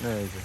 এই যে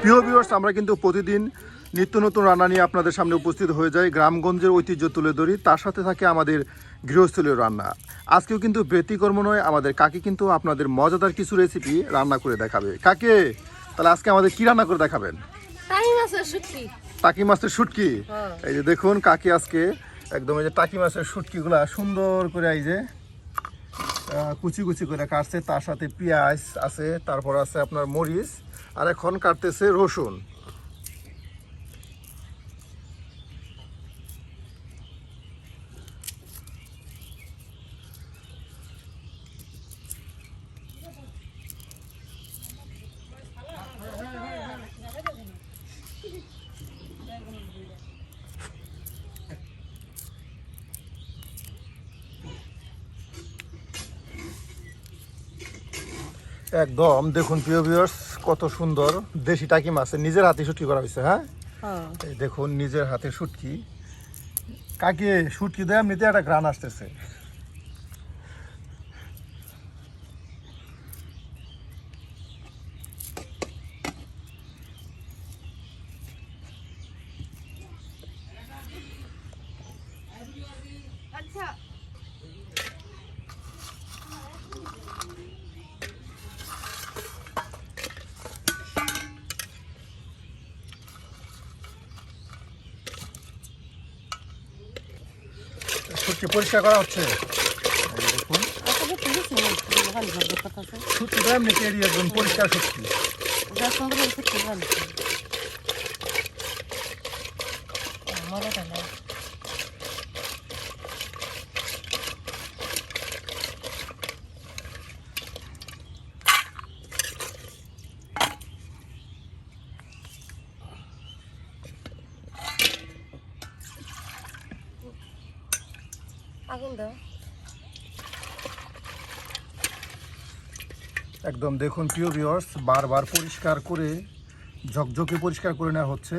প্রিয় ভিউয়ার্স আমরা কিন্তু প্রতিদিন নিত্য নতুন রান্না নিয়ে আপনাদের সামনে উপস্থিত হয়ে যাই গ্রামগঞ্জের ঐতিহ্য তুলে ধরি। তার সাথে থাকে আমাদের গৃহস্থলীয় রান্না। আজকেও কিন্তু ব্যতিকর্ম নয় আমাদের কাকি কিন্তু আপনাদের মজাদার কিছু রেসিপি রান্না করে দেখাবে। কাকে তাহলে আজকে আমাদের কি রান্না করে দেখাবেন? টাকি মাছের শুটকি। হ্যাঁ। এই যে দেখুন কাকি আজকে একদম এই যে টাকি মাছের শুটকিগুলা সুন্দর করে এই যে কুচি কুচি করে কাটছে। তার সাথে পেঁয়াজ আছে তারপর আছে আপনার মরিচ। আর এখন কাটতেছে রসুন। একদম দেখুন প্রিয় ভিউয়ার্স কত সুন্দর দেশি টাকি মাছ নিজের হাতে শুটকি করা হয়েছে হ্যাঁ? হ্যাঁ। দেখুন নিজের হাতে শুটকি কাকে শুটকি দেয় এমনিতে একটা গ্রান আসতেছে। শুটকি পরিষ্কার করা হচ্ছে? পরিষ্কার সত্যি যার একদম দেখুন প্রিয় বারবার পরিষ্কার করে ঝকঝকে পরিষ্কার করে নেওয়া হচ্ছে।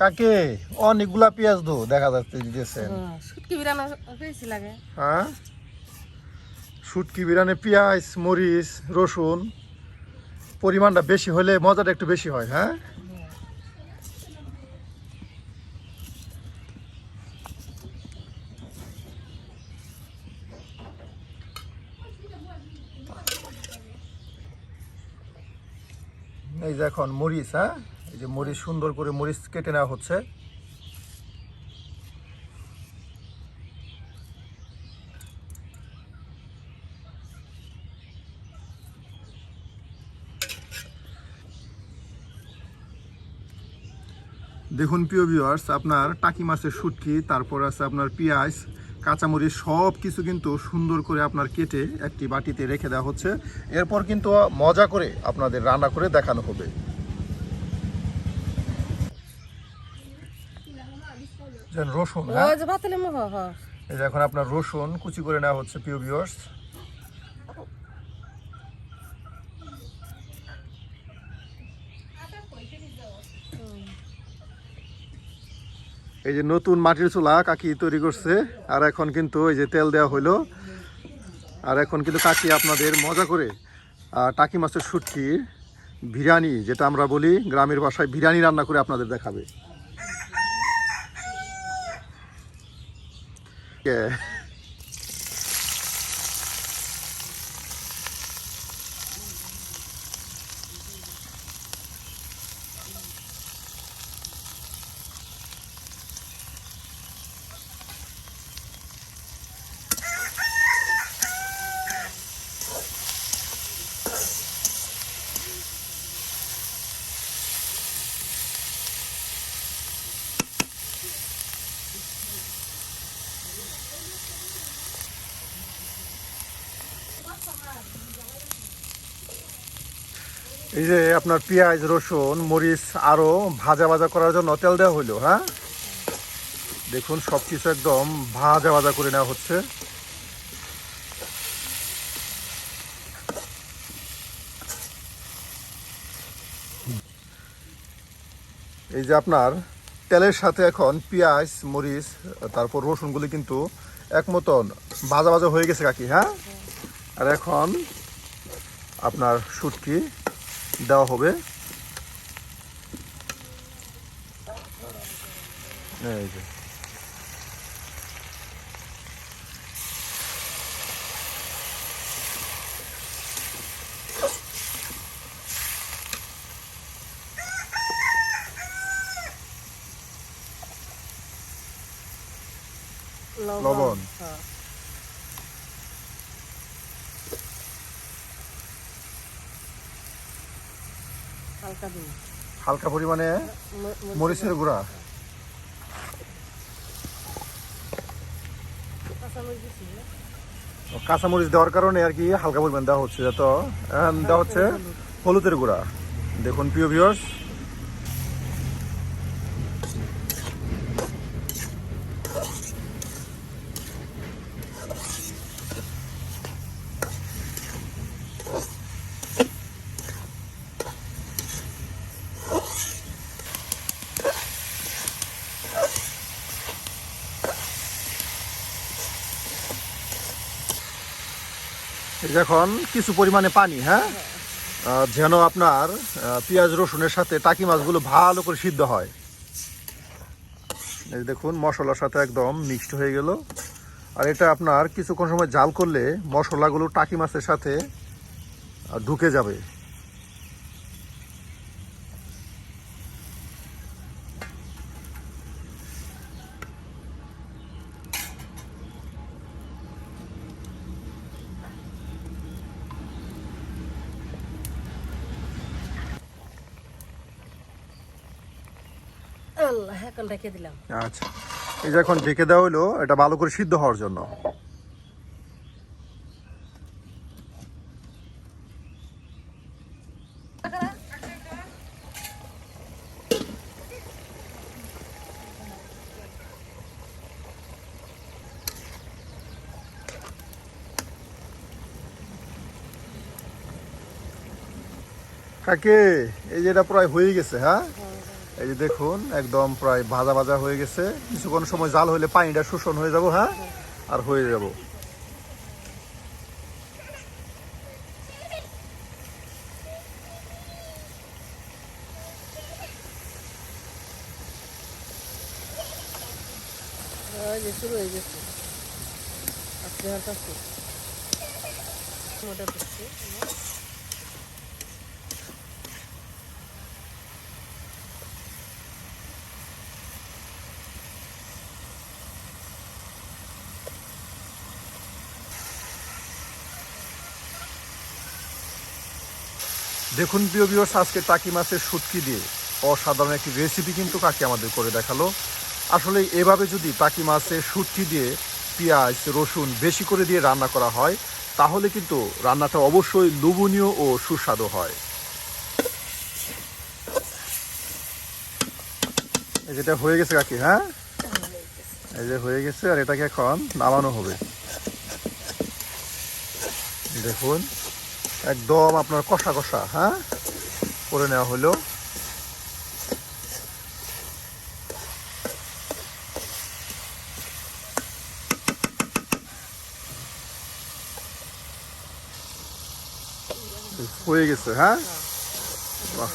কাকে? অনেকগুলা পেঁয়াজ দো দেখা যাচ্ছে দিতেছেন হ্যাঁ, শুটকি বিরানো বেশি লাগে। হ্যাঁ? শুটকি বিরানে পেঁয়াজ মরিচ রসুন পরিমাণটা বেশি হলে মজাটা একটু বেশি হয় হ্যাঁ? এই যে এখন মরিচ হ্যাঁ? যে মরিচ সুন্দর করে মরিচ কেটে নেওয়া হচ্ছে। দেখুন প্রিয় ভিউয়ার্স আপনার টাকি মাছের সুটকি তারপর আছে আপনার পেঁয়াজ, কাঁচামরিচ সব কিছু কিন্তু সুন্দর করে আপনার কেটে একটি বাটিতে রেখে দেওয়া হচ্ছে। এরপর কিন্তু মজা করে আপনাদের রান্না করে দেখানো হবে। যেন রসুন হ্যাঁ? ওই যে ভাতলে মুহ হ। এই যে এখন আপনার রসুন কুচি করে নেওয়া হচ্ছে প্রিয় ভিউয়ার্স এই যে নতুন মাটির চুলা কাকি তৈরি করছে আর এখন কিন্তু এই যে তেল দেওয়া হইল। আর এখন কিন্তু কাকি আপনাদের মজা করে টাকি মাছের শুটকি বিরিয়ানি যেটা আমরা বলি গ্রামের ভাষায় বিরিয়ানি রান্না করে আপনাদের দেখাবে। Yeah. এই যে আপনার পেঁয়াজ, রসুন, মরিচ আরও ভাজা ভাজা করার জন্য তেল দেওয়া হইল হ্যাঁ? দেখুন সব কিছু একদম ভাজা ভাজা করে নেওয়া হচ্ছে। এই যে আপনার তেলের সাথে এখন পেঁয়াজ, মরিচ, তারপর রসুনগুলি কিন্তু এক মতন ভাজা ভাজা হয়ে গেছে কাকি হ্যাঁ? আর এখন আপনার শুটকি দেওয়া হবে এই যে লবণ। হ্যাঁ। হালকা হালকা পরিমাণে মরিচের গুঁড়া। কাঁচামরিচ দেওয়ার কারণে আর কি হালকা পরিমাণ দেওয়া হচ্ছে যত দেওয়া হচ্ছে হলুদের গুঁড়া। দেখুন প্রিয় ভিউয়ার্স এখন কিছু পরিমাণে পানি হ্যাঁ? যেন আপনার পেঁয়াজ রসুনের সাথে টাকি মাছগুলো ভালো করে সিদ্ধ হয়। এই দেখুন, মশলার সাথে একদম মিক্সড হয়ে গেল। আর এটা আপনার কিছুক্ষণ সময় জাল করলে মশলাগুলো টাকি মাছের সাথে ঢুকে যাবে। আল্লাহ এখন রেখে দিলাম। আচ্ছা। এই যে এখন ঢেকে দেওয়া হলো এটা ভালো করে সিদ্ধ হওয়ার জন্য। কাকে? এই যে এটা প্রায় হয়ে গেছে হ্যাঁ। এই যে দেখুন, একদম প্রায় ভাজা ভাজা হয়ে গেছে। কিছুক্ষণ সময় জাল হলে পানিটা শোষণ হয়ে যাব হ্যাঁ? আর হয়ে যাব। শুরু হয়ে গেছে। কাছে দেখুন প্রিয় বিয়স আজকে টাকি মাছের শুটকি দিয়ে অসাধারণ একটি রেসিপি কিন্তু কাকি আমাদের করে দেখাল। আসলে এভাবে যদি টাকি মাছের সুটকি দিয়ে পেঁয়াজ, রসুন বেশি করে দিয়ে রান্না করা হয়, তাহলে কিন্তু রান্নাটা অবশ্যই লোভনীয় ও সুস্বাদু হয়। যেটা হয়ে গেছে কাকি হ্যাঁ? এই যে হয়ে গেছে আর এটাকে এখন নামানো হবে। দেখুন। একদম আপনার কষা কষা হ্যাঁ? করে নেওয়া হলো। হয়ে গেছে হ্যাঁ? বাহ।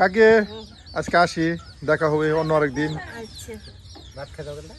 কাকে? আজকে আসি দেখা হবে অন্য আরেকদিন। আচ্ছা। ভাত খেতে হবে না?